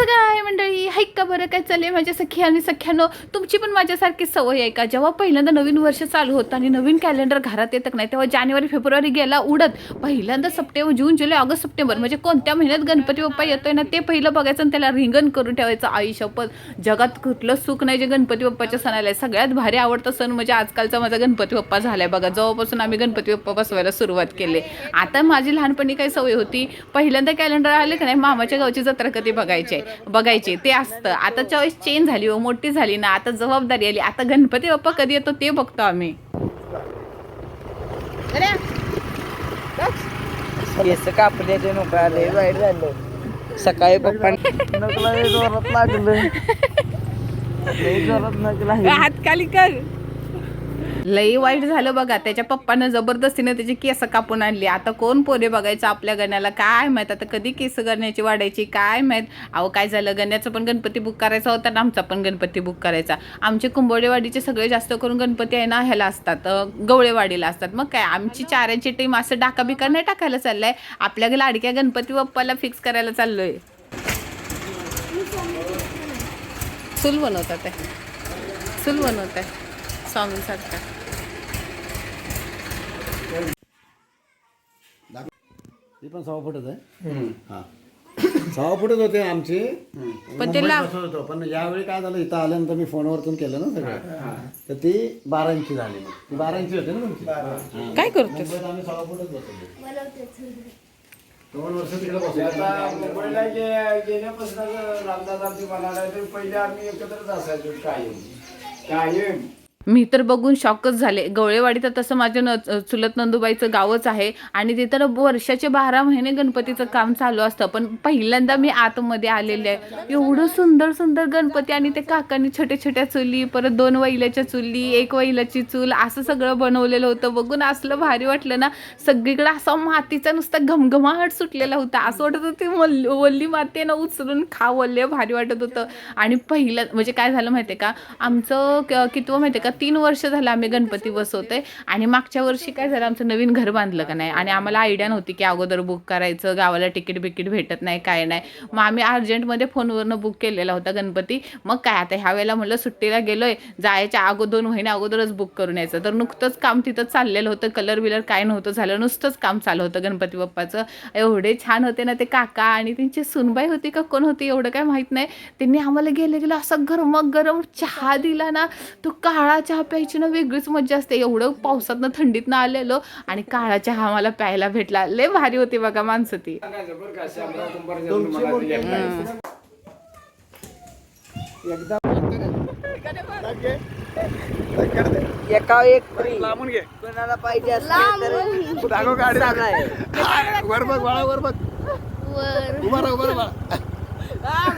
कसं काय मंडळी. हाईक का बरं? काय चालले माझ्या सखी आणि सख्यानो? तुमची पण माझ्यासारखी सवय आहे का? जेव्हा पहिल्यांदा नवीन वर्ष चालू होतं आणि नवीन कॅलेंडर घरात येतं नाही तेव्हा जानेवारी फेब्रुवारी गेला उडत. पहिल्यांदा सप्टेंबर जून जुलै ऑगस्ट सप्टेंबर म्हणजे कोणत्या महिन्यात गणपती बाप्पा येतोय ना ते पहिलं बघायचं आणि त्याला रिंगण करून ठेवायचं आयुष्यापत जगात कुठलं सुख नाही जे गणपती बाप्पाच्या सणाला आहे. सगळ्यात भारी आवडता सण म्हणजे आजकालचा माझा गणपती बाप्पा झालाय बघा. जेव्हापासून आम्ही गणपती बाप्पा बसवायला सुरुवात केली. आता माझी लहानपणी काय सवय होती? पहिल्यांदा कॅलेंडर आले का नाही मामाच्या गावची जत्रा कधी बघायची आहे? बघायची ते असतं. आता चॉईस चेंज झाली हो मोठी झाली ना आता जबाबदारी आली. आता गणपती बाप्पा कधी येतो ते बघतो आम्ही. केस कापल्याचे नको आले वाईट झालं. सकाळी पप्पा जोरात लागलं. जोरात हात खाली कर. लई वाईट झालं बघा. त्याच्या पप्पानं जबरदस्तीने त्याची केस कापून आणली. आता कोण पोरे बघायचं आपल्या गण्याला? काय माहीत? आता कधी केस गण्याची वाढायची? काय माहीत? अहो काय झालं? गण्याचं पण गणपती बुक करायचा होता ना आमचा पण गणपती बुक करायचा. आमचे कुंभोडेवाडीचे सगळे जास्त करून गणपती आहे ना ह्याला असतात. गवळेवाडीला असतात. मग काय? आमची चारांची टीम असं डाका बिका नाही टाकायला चाललंय. आपल्या लाडक्या गणपती बाप्पाला फिक्स करायला चाललोय. चूल बनवतात आहे चूल बनवत आहे स्वामींसारखा. ती पण सव्वा फुटच आहे. हा. सव्वा फुटच होते आमचे. पण ते मुंबईत बसवत होतो. पण यावेळी काय झालं इथं आल्यानंतर मी फोनवरतून केलं ना सगळं. तर ती बारा इंची झाली मग. ती बारा इंची होते ना तुमची? हा. काय करतोस? मुंबईत आम्ही सव्वा फुटच बसवले दोन वर्ष तिकडे बसवले आता मुंबईला गे- गेल्यापासून रामदास आमची म्हणाला तर पहिले आम्ही एकत्रच असायचो कायम. कायम. मी तर बघून शॉकच झाले. गवळेवाडी तर तसं माझ्या न चुलत नंदुबाईचं गावच आहे आणि ते तर वर्षाचे बारा महिने गणपतीचं काम चालू असतं. पण पहिल्यांदा मी आतमध्ये आलेले आहे. एवढं सुंदर सुंदर गणपती आणि ते काकांनी छोट्या छोट्या चुली परत दोन वैल्याच्या चुली एक वैलाची चूल असं सगळं बनवलेलं होतं. बघून असलं भारी वाटलं ना. सगळीकडे असा मातीचा नुसता घमघमाहट सुटलेला होता. असं वाटत होतं ती वल्ली वल्ली माती आहे ना उचलून खावले भारी वाटत होतं. आणि पहिलं म्हणजे काय झालं माहिती आहे का? आमचं क- कितवं आहे का? तीन वर्ष झालं आम्ही गणपती बसवतोय. आणि मागच्या वर्षी काय झालं आमचं नवीन घर बांधलं का नाही? आणि आम्हाला आयडिया नव्हती की अगोदर बुक करायचं गावाला तिकीट बिकीट भेटत नाही काय नाही. मग आम्ही अर्जंटमध्ये फोनवरनं बुक केलेला होता गणपती. मग काय आता ह्या वेळेला म्हणलं सुट्टीला गेलोय जायच्या अगोदर दोन महिने अगोदरच बुक करून यायचं. तर नुकतंच काम तिथं चाललेलं होतं कलर बिलर काय नव्हतं झालं नुसतंच काम चालू होतं गणपती बाप्पाचं. एवढे छान होते ना ते काका आणि त्यांची सुनबाई होती का कोण होती एवढं काय माहीत नाही. त्यांनी आम्हाला गेले गेलं असं गरम गरम चहा दिला ना तो काळा चहा प्यायची ना वेगळीच मजा असते. एवढं पावसातनं थंडीतनं आलेलो आणि काळा चहा आम्हाला प्यायला भेटला. लय भारी होती बघा माणसं ती. मला एका एक फ्री कोणाला पाहिजे असेल तर सांगाय. वर बघ बाळा वर बघ. उभा राहा उभा राहा बाळा.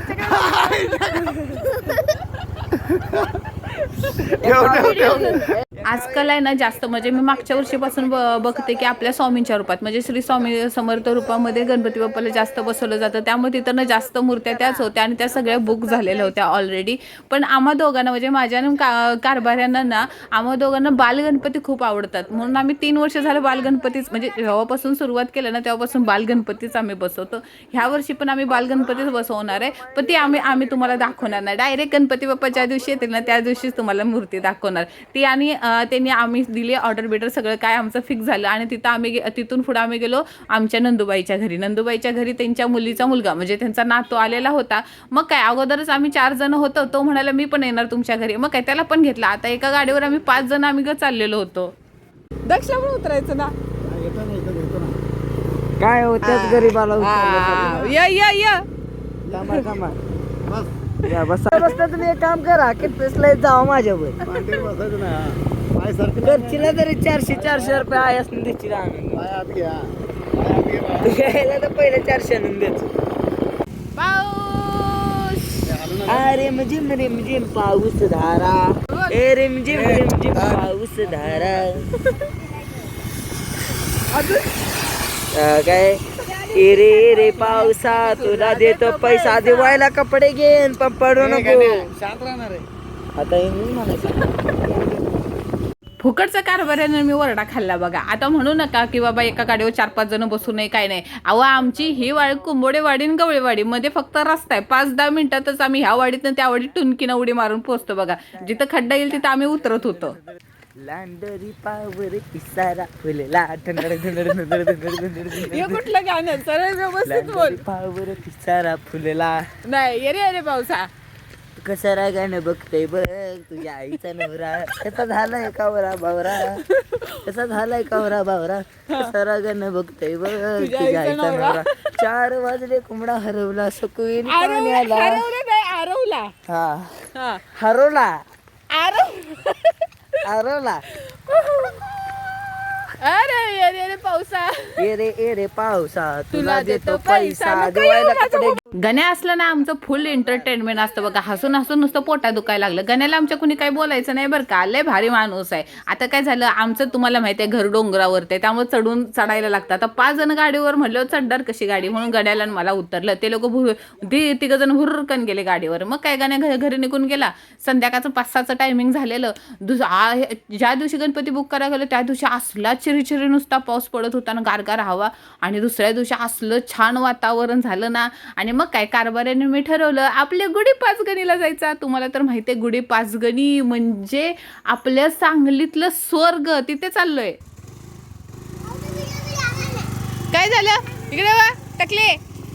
ठेव, ठेव, ठेव. आजकाल आहे ना जास्त म्हणजे मी मागच्या वर्षीपासून ब- बघते की आपल्या स्वामींच्या रूपात म्हणजे श्री स्वामी समर्थ रूपामध्ये गणपती बाप्पाला जास्त बसवलं जातं. त्यामुळे तिथं ना जास्त मूर्त्या त्याच होत्या आणि त्या सगळ्या बुक झालेल्या होत्या ऑलरेडी पण आम्हा दोघांना म्हणजे माझ्या का कारभाऱ्यांना ना आम्हा दोघांना बालगणपती खूप आवडतात. म्हणून आम्ही तीन वर्ष झालं बालगणपतीच म्हणजे जेव्हापासून सुरुवात केलं ना तेव्हापासून बालगणपतीच आम्ही बसवतो. ह्या वर्षी पण आम्ही बालगणपतीच बसवणार आहे. पण ती आम्ही आम्ही तुम्हाला दाखवणार नाही. डायरेक्ट गणपती बाप्पा ज्या दिवशी येतील ना त्या दिवशीच तुम्हाला मूर्ती दाखवणार. ती आणि त्यांनी आम्ही दिली ऑर्डर बिर्डर सगळं काय आमचं फिक्स झालं. आणि तिथं आम्ही तिथून पुढे आम्ही गेलो आमच्या नंदुबाईच्या घरी. नंदुबाईच्या घरी त्यांच्या मुलीचा मुलगा म्हणजे त्यांचा नातू आलेला होता. मग काय अगोदरच आम्ही चार जण होतो तो म्हणाला मी पण येणार तुमच्या घरी. मग काय त्याला पण घेतला. आता एका गाडीवर आम्ही पाच जण आम्ही ग चाललेलो होतो. दक्षावर उतरायचं ना? काय होत्याच गरीबाला या या या. या, बसा. बसता तुम्ही एक काम करा किटपेसला जावा माझ्यावर. पाठीवर बसायचं ना पाय सारखं घरचीला तरी चारशे चारशे रुपये आहे असं त्याची आणून पाय आत घ्या. पाय आत घे बाळा. घ्यायला तर पहिले चारशे आणून द्यायचं पाऊस! अरे रिमझिम रिमझिम पाऊस धारा. ए रिमझिम रिमझिम पाऊस धारा. अं, काय? ए रे रे पावसा तुला देतो पैसा. दिवायला कपडे घेन पण पडू नको. आता फुकटचा कारभाऱ्यानं मी वरडा खाल्ला बघा. आता म्हणू नका की बाबा एका गाडीवर चार पाच जण बसू नये काय नाही. अहो आमची ही वाडी कुंबोडेवाडी आणि गवळेवाडी मध्ये फक्त रस्ता आहे. पाच दहा मिनिटातच आम्ही ह्या वाडीतनं त्या वाडीत टुनकीनं उडी मारून पोहोचतो बघा. जिथं खड्डा येईल तिथं आम्ही उतरत होतो. लांडरी पावर पिसारा फुलला धनड धनड धनड धनड. हे कुठलं गाणं सरळ व्यवस्थित बोल. लांडरी पावर पिसारा फुलला नाही अरे अरे पावसा. कसा रागानं बघते बघ तुझ्या आईचा नवरा. कसा झालाय कावरा बावरा? कसा झालाय कावरा बावरा? कसा रागानं बघते बघ तुझ्या आईचा नवरा. चार वाजले कोंबडा हरवला सकुईन पाण्याला. हरवलं नाही आरवला. हा. हा. हरवला. आरव हरवला अरे अरे अरे पावसा. एरे एरे पावसा. तुला देतो पैसा. दिवाळीला कपडे गण्या असलं ना आमचं फुल एंटरटेनमेंट असतं बघा. हसून हसून नुसतं पोटा दुखायला लागलं. गण्याला आमच्या कुणी काही बोलायचं नाही बरं का. लय भारी माणूस आहे. आता काय झालं? आमचं तुम्हाला माहिती आहे घर डोंगरावरती आहे. त्यामुळे चढून चढायला लागतं आता पाच जण गाडीवर म्हणलं चढणार कशी गाडी? म्हणून गण्याला आणि मला उतरलं. ते लोक ती तिघजण हुरकन गेले गाडीवर. मग काय गण्या घ- घरी निघून गेला. संध्याकाळचं पाच सहाचं टायमिंग झालेलं. दुस ज्या दिवशी गणपती बुक करायला गेलो त्या दिवशी असला चिरीचिरी नुसता पाऊस पडत होता ना गारगार हवा. आणि दुसऱ्या दिवशी असलं छान वातावरण झालं ना. आणि मग काय कारभाऱ्याने मी ठरवलं. आपल्या गुढी पाचगणीला जायचा. तुम्हाला तर माहिती आहे गुढी पाचगणी म्हणजे आपल्या सांगलीतलं स्वर्ग. तिथे चाललोय. काय झालं? इकडे बा टकले.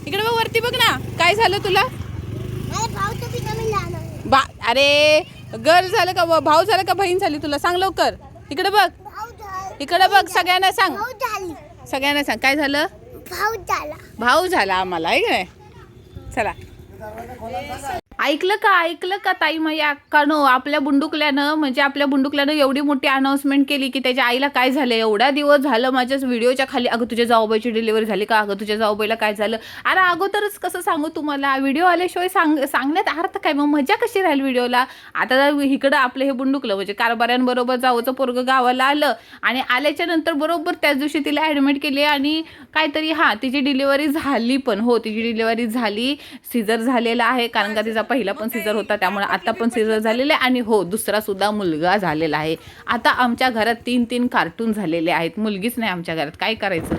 इकडे बा वरती बघ ना. काय झालं तुला? बा अरे गर्ल झालं का? भाऊ झालं का? बहीण झाली तुला? सांग लवकर. इकडे बघ. इकडे बघ सगळ्यांना सांग. सगळ्यांना सांग. काय झालं? भाऊ झाला. आम्हाला आहे की नाही? चला. ऐकलं का ऐकलं का ताई मग या कानो आपल्या बुंडुकल्यानं म्हणजे आपल्या बुंडुकल्यानं एवढी मोठी अनाऊन्समेंट केली की त्याच्या आईला काय झालं? एवढा दिवस झालं माझ्याच व्हिडिओच्या खाली अगं तुझ्या जाऊबाईची डिलिव्हरी झाली का? अगं तुझ्या जाऊबाईला काय झालं? अरे अगोदरच कसं सांगू तुम्हाला व्हिडिओ आल्याशिवाय सांग सांगण्यात अर्थ काय? मग मजा कशी राहील व्हिडिओला? आता इकडं आपलं हे बुंडुकलं म्हणजे कारभाऱ्यांबरोबर जावचं पोरगं गावाला आलं आणि आल्याच्यानंतर बरोबर त्याच दिवशी तिला ॲडमिट केली आणि काहीतरी हां तिची डिलिव्हरी झाली पण हो तिची डिलिव्हरी झाली सिझर झालेला आहे कारण का तिचा पहिला पण सिझर होता त्यामुळे आता पण सिझर झालेले आहे आणि हो दुसरा सुद्धा मुलगा झालेला आहे. आता आमच्या घरात तीन तीन कार्टून झालेले आहेत. मुलगीच नाही आमच्या घरात. काय करायचं?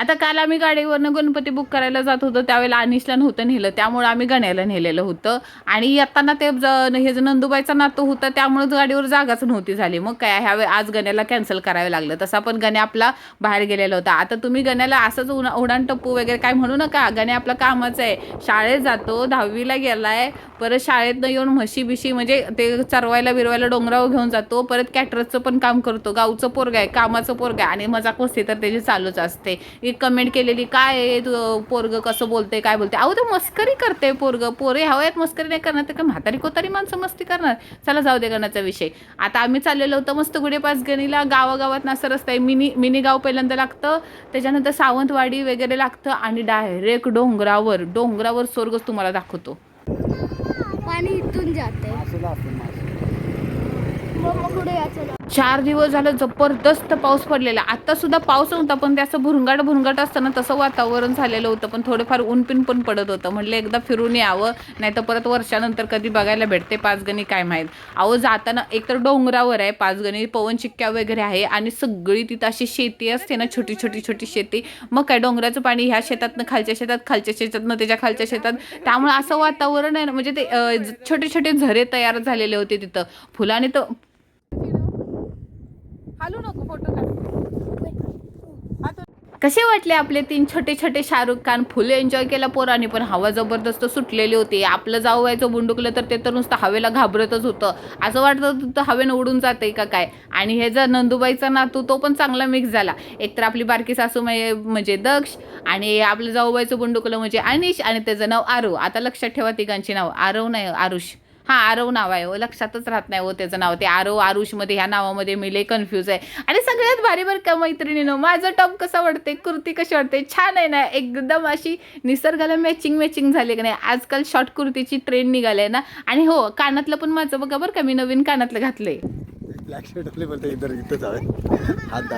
आता काल आम्ही गाडीवरनं गणपती बुक करायला जात होतो त्यावेळेला अनिशला नव्हतं नेलं त्यामुळे आम्ही गण्याला नेलेलं होतं. आणि येताना ते हे जे नंदुबाईचा नातू होतं त्यामुळे गाडीवर जागाच नव्हती झाली. मग काय ह्या आज गण्याला कॅन्सल करावं लागलं. तसा पण गण्या आपला बाहेर गेलेला होता. आता तुम्ही गण्याला असंच उन्हा उडाण टप्पू वगैरे काय म्हणू नका. गण्या आपला कामाचं आहे. शाळेत जातो दहावीला गेलाय परत शाळेतनं येऊन म्हशी बिशी म्हणजे ते चरवायला बिरवायला डोंगरावर घेऊन जातो. परत कॅटरसचं पण काम करतो. गावचं पोरग आहे कामाचं पोरग आहे. आणि मजाक मस्ती तर त्याची चालूच असते. एक कमेंट केलेली काय आहे तू पोरग कसं बोलते काय बोलते अहो ते मस्करी करते पोरग. पोरे हवयात मस्करी नाही करणार तर काय म्हातारी कोतारी माणसं मस्ती करणार? चला जाऊ दे गणाचा विषय. आता आम्ही चाललेलो होतो मस्त गुढे पाच गणीला गावागावात असं रस्ता आहे मिनी मिनी गाव पहिल्यांदा लागतं. त्याच्यानंतर सावंतवाडी वगैरे लागतं आणि डायरेक्ट डोंगरावर डोंगरावर स्वर्गच तुम्हाला दाखवतो. पाणी इथून जाते मग पुढे. चार दिवस झालं जबरदस्त पाऊस पडलेला. आता सुद्धा पाऊस नव्हता पण ते असं भुरंगाट भुरंगाट असताना तसं वातावरण झालेलं होतं पण थोडंफार ऊन पिन पण पडत होतं. म्हणलं एकदा फिरून यावं नाही तर परत वर्षानंतर कधी बघायला भेटते पाचगणी काय माहीत. अहो जाताना एकतर डोंगरावर आहे पाचगणी पवन चिक्क्या वगैरे आहे आणि सगळी तिथं अशी शेती असते ना छोटी छोटी छोटी शेती. मग काय डोंगराचं पाणी ह्या शेतातनं खालच्या शेतात खालच्या शेतातनं त्याच्या खालच्या शेतात. त्यामुळे असं वातावरण आहे ना म्हणजे ते छोटे छोटे झरे तयार झालेले होते तिथं. फुलाने तर हालू नको फोटो कसे वाटले आपले तीन छोटे छोटे शाहरुख खान? फुले एन्जॉय केला पोरांनी पण हवा जबरदस्त सुटलेली होती. आपलं जाऊ व्हायचं बुंडुकलं तर ते तर नुसतं हवेला घाबरतच होतं. असं वाटत होतं हवेनं उडून जाते का काय? आणि हे जर नंदुबाईचा नातू तो पण चांगला मिक्स झाला. एकतर आपली बारकी सासू म्हणजे दक्ष आणि आपलं जाऊबाईचं बुंडुकलं म्हणजे अनिश आणि त्याचं नाव आरव. आता लक्षात ठेवा तिघांची नाव. आरव नाही आरुष. हा आरव नाव आहे हो लक्षातच राहत नाही हो त्याचं नाव. ते आरव आरुषमध्ये ह्या नावामध्ये मी लय कन्फ्यूज आहे. आणि सगळ्यात भारी बरं का मैत्रिणीनं माझं टॉप कसं वाटते कुर्ती कशी वाटते छान आहे ना एकदम अशी निसर्गाला मॅचिंग मॅचिंग झाली की नाही. आजकाल शॉर्ट कुर्तीची ट्रेंड निघाली आहे ना. आणि हो कानातलं पण माझं बघा बरं का मी नवीन कानातलं घातलंय. ब्लॅक इथं जावे हात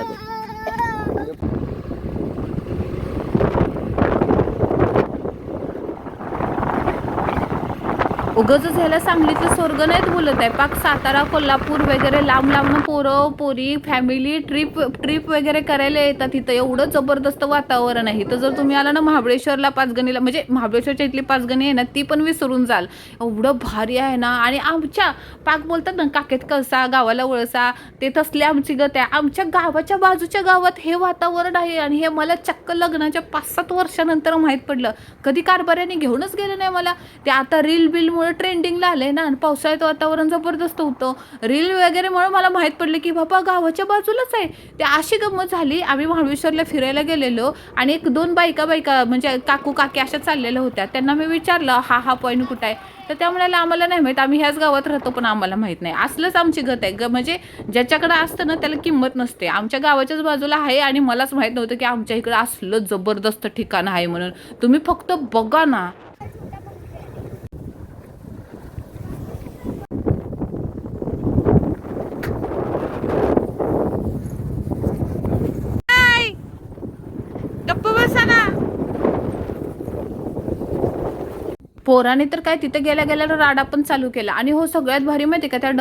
उगच ह्याला सांगलीचं स्वर्ग नाहीत बोलत आहे. पाक सातारा कोल्हापूर वगैरे लांब लांब पोरं पोरी फॅमिली ट्रिप ट्रिप वगैरे करायला येतात. तिथं एवढं जबरदस्त वातावरण आहे. तर जर तुम्ही आला ना महाबळेश्वरला पाचगणीला म्हणजे महाबळेश्वरच्या इथली पाचगणी आहे ना ती पण विसरून जाल. एवढं भारी आहे ना. आणि आमच्या पाक बोलतात ना काकेत कळसा गावाला वळसा ते तसले आमची गत आहे आमच्या गावाच्या बाजूच्या गावात हे वातावरण आहे. आणि हे मला चक्क लग्नाच्या पाच सात वर्षानंतर माहीत पडलं. कधी कारभाऱ्याने घेऊनच गेलं नाही मला. ते आता रील बिलमुळे ट्रेंडिंगला आलंय ना. आणि पावसाळ्यात वातावरण जबरदस्त होतं. रील वगैरेमुळे मला माहीत पडलं की बाबा गावाच्या बाजूलाच आहे. ते अशी गंमत झाली. आम्ही महाबळेश्वरला फिरायला गेलेलो आणि एक दोन बायका बायका म्हणजे काकू काकी अशा चाललेल्या होत्या. त्यांना मी विचारलं हा हा पॉईंट कुठं आहे? तर त्या म्हणाल्या आम्हाला नाही माहीत. आम्ही ह्याच गावात राहतो पण आम्हाला माहीत नाही. असलंच आमची गत आहे. ग म्हणजे ज्याच्याकडं असतं ना त्याला किंमत नसते. आमच्या गावाच्याच बाजूला आहे आणि मलाच माहीत नव्हतं की आमच्या इकडं असलं जबरदस्त ठिकाण आहे म्हणून. तुम्ही फक्त बघा ना गप्प बसा ना पोराने तर काय तिथे गेल्या गेल्या राडा पण चालू केला. आणि हो सगळ्यात भारी माहिती का त्या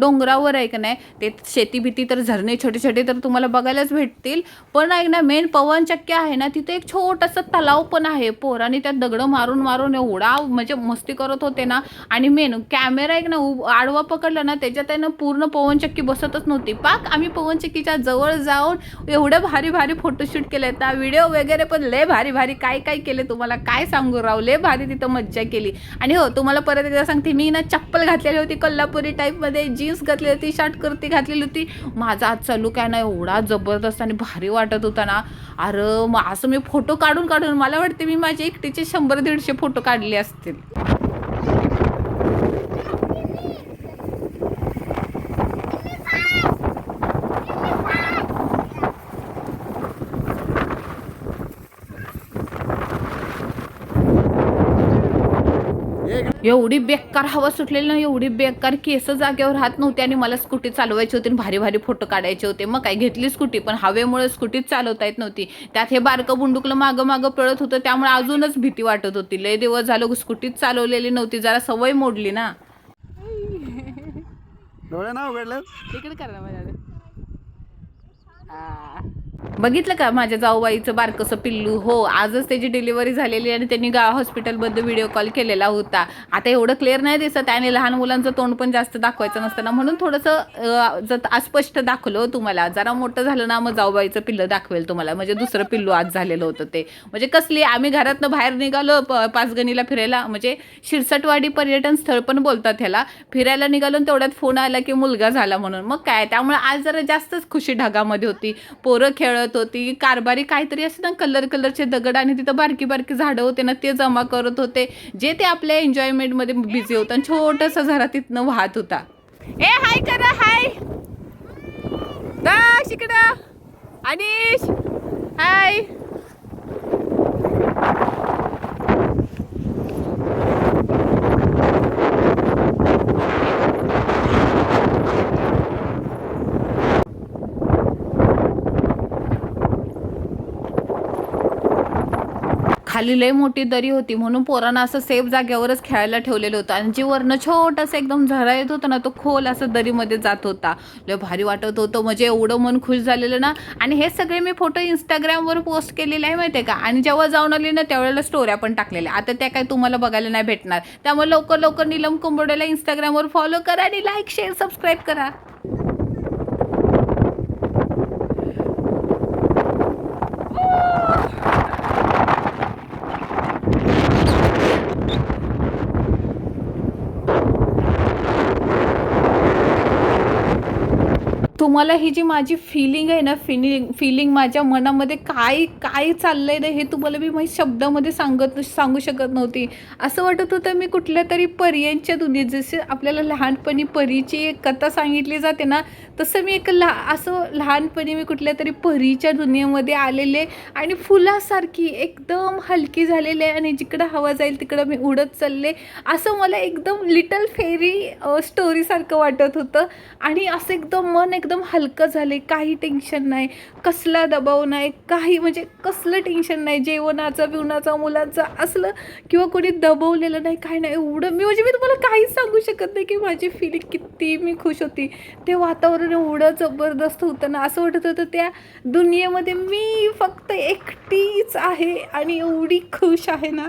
डोंगरावर आहे का नाही ते शेती भीती तर झरणे छोटे छोटे तर तुम्हाला बघायलाच भेटतील. पण ऐक ना मेन पवनचक्की आहे ना तिथे एक छोटासा तलाव पण आहे. पोराने त्यात दगडं मारून मारून एवढा म्हणजे मस्ती करत होते ना. आणि मेन कॅमेरा एक ना आडवा पकडला ना त्याच्यात आहे ना पूर्ण पवनचक्की बसतच नव्हती. पाक आम्ही पवनचक्कीच्या जवळ जाऊन एवढे भारी भारी फोटोशूट केले. त्या व्हिडिओ वगैरे पण लय भारी भारी. काय काय केले तुम्हाला? काय सांगू राव? लय भारी तिथं मज्जा केली. आणि हो तुम्हाला परत एकदा सांगते मी ना चप्पल घातलेली होती कोल्हापुरी टाईपमध्ये जीन्स घातलेली होती शर्ट कुर्ती घातलेली होती. माझा आज चालू काय ना एवढा जबरदस्त आणि भारी वाटत होता ना. अरे मग असं मी फोटो काढून काढून मला वाटते मी माझे एकटीचे शंभर दीडशे फोटो काढले असतील. एवढी बेकार हवा सुटलेली ना एवढी बेकार केस जागेवर राहत नव्हती आणि मला स्कूटी चालवायची होती आणि भारी भारी फोटो काढायचे होते. मग काय घेतली स्कूटी पण हवेमुळे स्कूटीच चालवता येत नव्हती. त्यात हे बारकं बुंडुकलं मागं मागं पळत होतं त्यामुळे अजूनच भीती वाटत होती. लय दिवस झालं स्कूटीच चालवलेली नव्हती जरा सवय मोडली ना. डोळे ना उघडले तिकडे करा माझ्या बघितलं का माझ्या जाऊबाईचं बारकसं पिल्लू? हो आजच त्याची डिलिव्हरी झालेली आणि त्यांनी गा हॉस्पिटलमध्ये व्हिडिओ कॉल केलेला होता. आता एवढं क्लिअर नाही दिसत आणि लहान मुलांचं तोंड पण जास्त दाखवायचं नसतं ना म्हणून थोडंसं जर अस्पष्ट दाखवलं हो तुम्हाला. जरा मोठं झालं ना मग जाऊबाईचं पिल्लं दाखवेल तुम्हाला. म्हणजे दुसरं पिल्लू आज झालेलं होतं ते. म्हणजे कसली आम्ही घरातनं बाहेर निघालो प पाचगणीला फिरायला. म्हणजे शिरसटवाडी पर्यटन स्थळ पण बोलतात ह्याला. फिरायला निघालो आणि तेवढ्यात फोन आला की मुलगा झाला म्हणून. मग काय? त्यामुळे आज जरा जास्तच खुशी ढगामध्ये होती. पोरं खेळत होती. कारभारी काहीतरी असं ना कलर कलरचे दगड आणि तिथं बारकी बारकी झाडं होते ना ते जमा करत होते. जे ते आपल्या एन्जॉयमेंटमध्ये बिझी होतं आणि छोटंसं झरा तिथनं वाहत होता. ए हाय करा हाय. दाश इकडं. अनिश. हाय. खाली लय मोठी दरी होती म्हणून पोरांना असं सेफ जागेवरच खेळायला ठेवलेलं होतं. आणि जी वरनं छोटंसं एकदम झरा येत होतं ना तो खोल असं दरीमध्ये जात होता. लय भारी वाटत होतं. म्हणजे एवढं मन खुश झालेलं ना. आणि हे सगळे मी फोटो इंस्टाग्रामवर पोस्ट केलेले आहे माहिती आहे का? आणि जेव्हा जाऊन आली ना त्यावेळेला स्टोऱ्या पण टाकलेल्या. आता त्या काय तुम्हाला बघायला नाही भेटणार. त्यामुळे लवकर लवकर निलम कुंबोड्याला इंस्टाग्रामवर फॉलो करा आणि लाईक शेअर सबस्क्राईब करा. तुम्हाला ही जी माझी फिलिंग आहे ना फिलिंग फिलिंग माझ्या मनामध्ये काय काय चाललं आहे ना हे तुम्हाला मी माझ्या शब्दामध्ये सांगत सांगू शकत नव्हती. असं वाटत होतं मी कुठल्या तरी पर्यांच्या दुनियेत जसे आपल्याला लहानपणी परीची एक कथा सांगितली जाते ना तसं मी एक लहा असं लहानपणी मी कुठल्या तरी परीच्या दुनियेमध्ये आलेले आणि फुलासारखी एकदम हलकी झालेली आहे आणि जिकडं हवा जाईल तिकडं मी उडत चालले. असं मला एकदम लिटल फेरी स्टोरीसारखं वाटत होतं. आणि असं एकदम मन एकदम एकदम हलकं झाले काही टेन्शन नाही कसला दबाव नाही काही म्हणजे कसलं टेन्शन नाही जेवणाचं बिवणाचं मुलांचं असलं किंवा कोणी दबवलेलं नाही काही नाही एवढं मी म्हणजे मी तुम्हाला काहीच सांगू शकत नाही की माझी फिलिंग किती मी खुश होती. ते वातावरण एवढं जबरदस्त होतं ना असं वाटत होतं त्या दुनियेमध्ये मी फक्त एकटीच आहे आणि एवढी खुश आहे ना.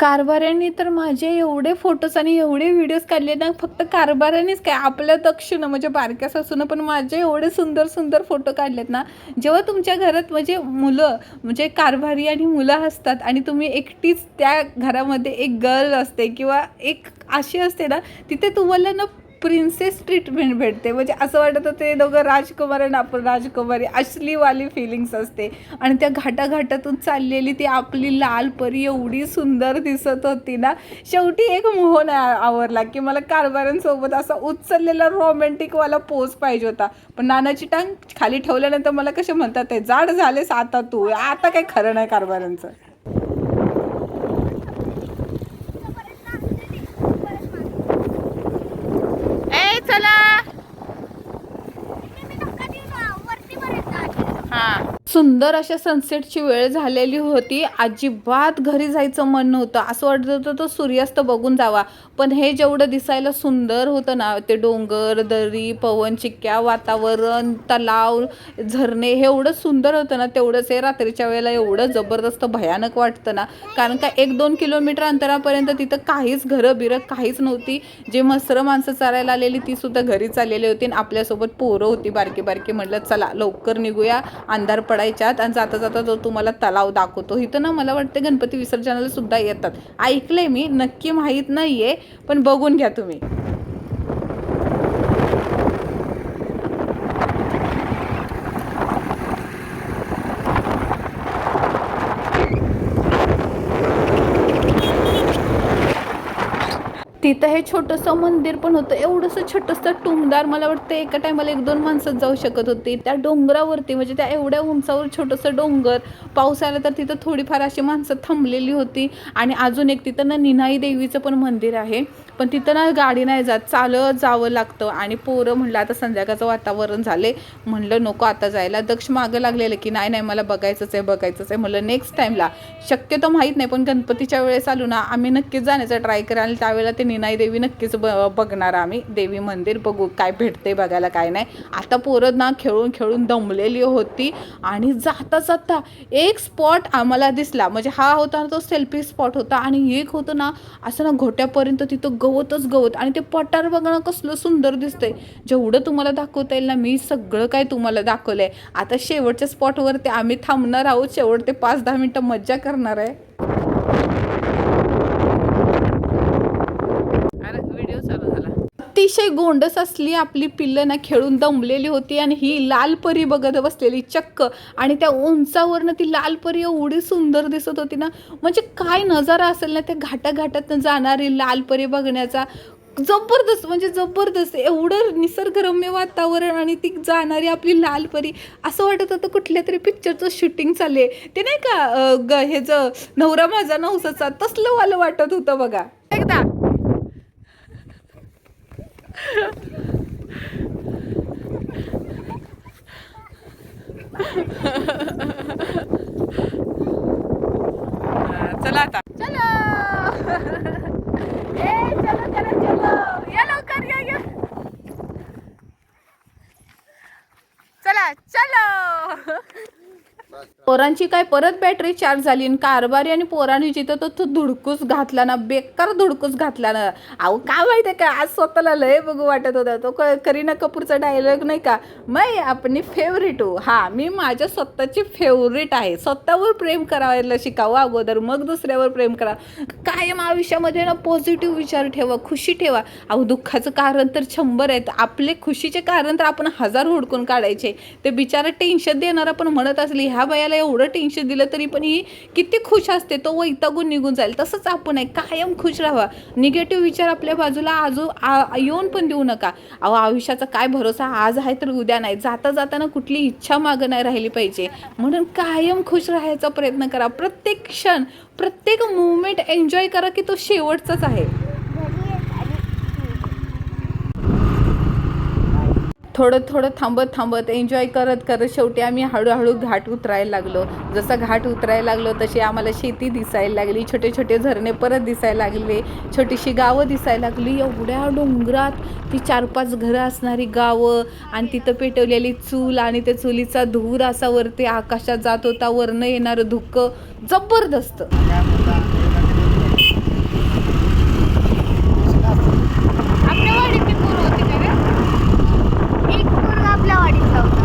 कारभाऱ्यांनी तर माझे एवढे फोटोज आणि एवढे व्हिडिओज काढले ना फक्त कारभाऱ्यांनीच काय आपल्या दक्षिण म्हणजे बारक्या सासून पण माझे एवढे सुंदर सुंदर फोटो काढलेत ना. जेव्हा तुमच्या घरात म्हणजे मुलं म्हणजे कारभारी आणि मुलं असतात आणि तुम्ही एकटीच त्या घरामध्ये एक गर्ल असते किंवा एक अशी असते ना तिथे तुम्हाला ना प्रिन्सेस ट्रीटमेंट भेटते. म्हणजे असं वाटत ते दोघं राजकुमार आणि आपण राजकुमारी असलीवाली फिलिंग्स असते. आणि त्या घाटाघाटातून चाललेली ती आपली लाल परी एवढी सुंदर दिसत होती ना. शेवटी एक मोहन आवरला की मला कारभाऱ्यांसोबत असा उचललेला रोमॅन्टिकवाला पोज पाहिजे होता. पण नानाची टांग खाली ठेवल्यानंतर मला कसे म्हणतात ते जाड झालेस आता तू आता काही खरं नाही कारभाऱ्यांचं ए चला सुंदर अशा सनसेटची वेळ झालेली होती. अजिबात घरी जायचं मन नव्हतं. असं वाटत होतं तो सूर्यास्त बघून जावा. पण हे जेवढं दिसायला सुंदर होतं ना ते डोंगर दरी पवन चिक्क्या वातावरण तलाव झरणे हे एवढं सुंदर होतं ना तेवढंच हे रात्रीच्या वेळेला एवढं जबरदस्त भयानक वाटतं ना. कारण का एक दोन किलोमीटर अंतरापर्यंत तिथं काहीच घरं बिरं काहीच नव्हती. जे मस्त्र माणसं चालायला आलेली ती सुद्धा घरी चाललेली होती. आणि आपल्यासोबत पोरं होती बारकी बारकी. म्हटलं चला लवकर निघूया. अंधार पडायच्यात आणि जाता जाता जो तुम्हाला तलाव दाखवतो. इथं ना मला वाटतं गणपती विसर्जनाला सुद्धा येतात. ऐकलंय मी नक्की माहीत नाहीये पण बघून घ्या तुम्ही. तिथं हे छोटंसं मंदिर पण होतं. एवढंसं छोटंसं टुमदार मला वाटतं एका टायमाला एक दोन माणसं जाऊ शकत होती. त्या डोंगरावरती म्हणजे त्या एवढ्या उंचावर छोटंसं डोंगर पाऊस आला तर तिथं थोडीफार अशी माणसं थांबलेली होती. आणि अजून एक तिथं ना निनाई देवीचं पण मंदिर आहे. पण तिथं ना गाडी नाही जात चालत जावं लागतं. आणि पोरं म्हणलं आता संध्याकाळचं वातावरण झाले म्हणलं नको आता जायला. दक्ष मागं लागलेलं की नाही नाही मला बघायचंच आहे बघायचंच आहे. म्हणलं नेक्स्ट टाईमला शक्यतो माहीत नाही पण गणपतीच्या वेळेस आलो ना आम्ही नक्कीच जाण्याचा ट्राय करा आणि त्यावेळेला ते निनाई देवी नक्कीच ब बघणार आम्ही. देवी मंदिर बघू काय भेटते बघायला काय नाही. आता पोरं ना खेळून खेळून दमलेली होती आणि जाता जाता एक स्पॉट आम्हाला दिसला. म्हणजे हा होता ना तो सेल्फी स्पॉट होता आणि एक होतं ना असं ना घोट्यापर्यंत तिथं गवतच गवत आणि ते पठार बघणं कसलं सुंदर दिसतंय. जेवढं तुम्हाला दाखवता येईल ना मी सगळं काय तुम्हाला दाखवलंय. आता शेवटच्या स्पॉटवरती आम्ही थांबणार आहोत. शेवट ते पाच दहा मिनटं मज्जा करणार आहे अरे व्हिडिओ चालू झाला अतिशय गोंडस असली आपली पिल्लं ना खेळून दमलेली होती आणि ही लाल परी बघत बसलेली चक्क. आणि त्या उंचावरनं ती लाल परी एवढी सुंदर दिसत होती ना म्हणजे काय नजारा असेल ना त्या घाटाघाटातनं जाणारी लाल परी बघण्याचा. जबरदस्त म्हणजे जबरदस्त एवढं निसर्गरम्य वातावरण आणि ती जाणारी आपली लाल परी. असं वाटत होतं कुठल्या तरी पिक्चरचं शूटिंग चालले ते नाही का ग ह्याचं नवरा माझा नवसाचा तसलं वालं वाटत होतं बघा. एकदा Ha ha ha. पोरांची काय परत बॅटरी चार्ज झाली आणि कारभारी आणि पोरांनी जिथं तो तो धुडकूस घातला ना बेकार धुडकूस घातला ना. अहो का माहिती का आज स्वतःला लय बघू वाटत होता. तो क- करीना कपूरचा डायलॉग नाही का? मै आपली फेवरेट हो. हा मी माझ्या स्वतःची फेवरेट आहे. स्वतःवर प्रेम करायला शिकावं अगोदर मग दुसऱ्यावर प्रेम करा. कायम आयुष्यामध्ये ना पॉझिटिव्ह विचार ठेवा खुशी ठेवा. अहो दुःखाचं कारण तर शंभर आहेत. आपले खुशीचे कारण तर आपण हजार हुडकून काढायचे. ते बिचारा टेन्शन देणार पण म्हणत असली ह्या बायाला एवढं टेन्शन दिलं तरी पण ही किती खुश असते तो वैतागून निघून जाईल. तसंच आपण आहे कायम खुश राहा निगेटिव्ह विचार आपल्या बाजूला आजू आ- येऊन पण देऊ नका. अहो आयुष्याचा काय भरोसा आज आहे तर उद्या नाही. जाता जाताना कुठली इच्छा मागं नाही राहिली पाहिजे. म्हणून कायम खुश राहायचा प्रयत्न करा. प्रत्येक क्षण प्रत्येक मुवमेंट एन्जॉय करा की तो शेवटचाच आहे. थोडं थोडं थांबत थांबत एन्जॉय करत करत शेवटी आम्ही हळूहळू घाट उतरायला लागलो. जसं घाट उतरायला लागलो तशी आम्हाला शेती दिसायला लागली छोटे छोटे झरणे परत दिसायला लागले छोटीशी गावं दिसायला लागली. एवढ्या डोंगरात ती चार पाच घरं असणारी गावं आणि तिथं पेटवलेली चूल आणि त्या चुलीचा धूर असा वरती आकाशात जात होता. वरनं येणारं धुकं जबरदस्त आपल्या वाडीतली पोरं होती का रे? एक पोरगा आपल्या वाडीतला होता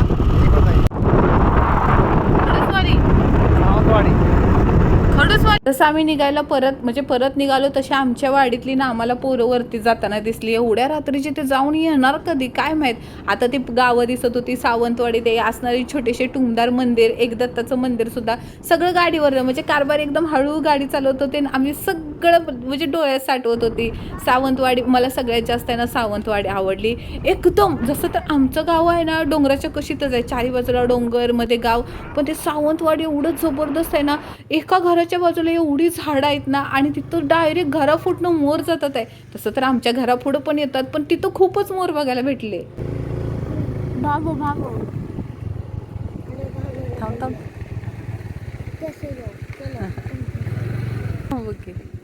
खडसवाडी जसं आम्ही निघायला परत म्हणजे परत निघालो तशी आमच्या वाडीतली ना आम्हाला पोरं वरती जाताना दिसली. एवढ्या रात्रीची ते जाऊन येणार कधी? काय माहीत? आता ती गावं दिसत होती सावंतवाडी ते असणारी छोटेसे टुमदार मंदिर एक दत्ताचं मंदिर सुद्धा सगळं गाडीवर म्हणजे कारभार एकदम हळू गाडी चालवत होते आणि आम्ही सगळं म्हणजे डोळ्यात साठवत होती. सावंतवाडी मला सगळ्यात जास्त आहे ना सावंतवाडी आवडली. एकदम जसं तर आमचं गाव आहे ना डोंगराच्या कशीतच आहे. चारी बाजूला डोंगरमध्ये गाव. पण ते सावंतवाडी एवढं जबरदस्त आहे ना एका घराच्या बाजूला एवढी झाडं आहेत ना आणि तिथं डायरेक्ट घराफुटणं मोर जातात आहे. तसं तर आमच्या घरापुढं पण येतात पण तिथं खूपच मोर बघायला भेटले. भागो भागो. थांब थांब. ओके.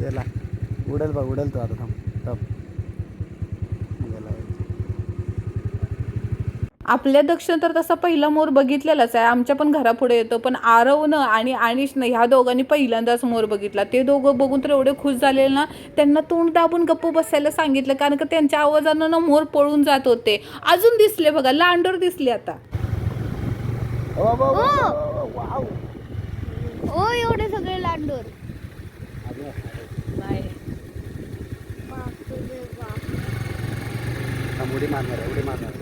गेला उडेल बघ उडेल तो आता थांब आपल्या दक्षिण तर तसा पहिला मोर बघितलेलाच आहे. आमच्या पण घरापुढे येतो पण आरवनं आणि अनिशनं ह्या दोघांनी पहिल्यांदाच मोर बघितला. ते दोघं बघून तर एवढे खुश झालेले ना त्यांना तोंड दाबून गप्प बसायला सांगितलं कारण का त्यांच्या आवाजानं ना मोर पळून जात होते. अजून दिसले बघा लांडोर दिसली आता. ओ! एवढे सगळे लांडोर. थांब, उडी मारणार आहे, उडी मारणार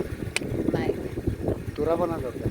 तुरा पण होता.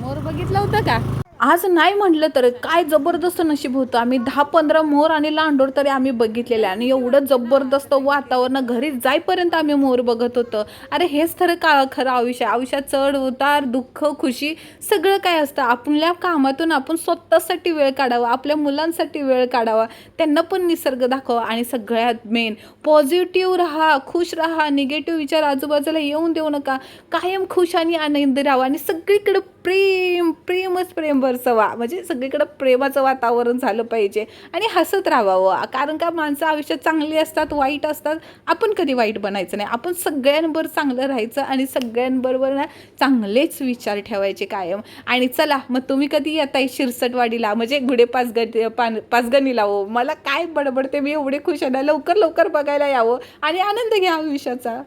मोर बघितला होता का? आज नाही म्हटलं तर काय जबरदस्त नशीब होतं. आम्ही दहा पंधरा मोर आणि लांडोर तरी आम्ही बघितलेले आणि एवढं जबरदस्त वातावरण घरी जाईपर्यंत आम्ही मोर बघत होतं. अरे हेच खरं का खरं आयुष्य. आयुष्यात चढ उतार दुःख खुशी सगळं काय असतं. आपल्या कामातून आपण स्वतःसाठी वेळ काढावा आपल्या मुलांसाठी वेळ काढावा. त्यांना पण निसर्ग दाखवा आणि सगळ्यात मेन पॉझिटिव्ह राहा खुश राहा निगेटिव्ह विचार आजूबाजूला येऊन देऊ नका. कायम खुश आणि आनंदी राहावा आणि सगळीकडे प्रेम प्रेमच प्रेम बरसवा म्हणजे सगळीकडं प्रेमाचं वातावरण झालं पाहिजे. आणि हसत राहावं. कारण का माणसं आयुष्यात चांगली असतात वाईट असतात. आपण कधी वाईट बनायचं नाही. आपण सगळ्यांबरोबर चांगलं राहायचं आणि सगळ्यांबरोबर ना चांगलेच विचार ठेवायचे कायम. आणि चला मग तुम्ही कधी येताय शिरसटवाडीला? म्हणजे घुडे पाचगणी पान पाचगणीला हो. मला काय बडबडते मी एवढे खुश आहे ना. लवकर लवकर बघायला यावं. आणि आनंद घ्या आयुष्याचा.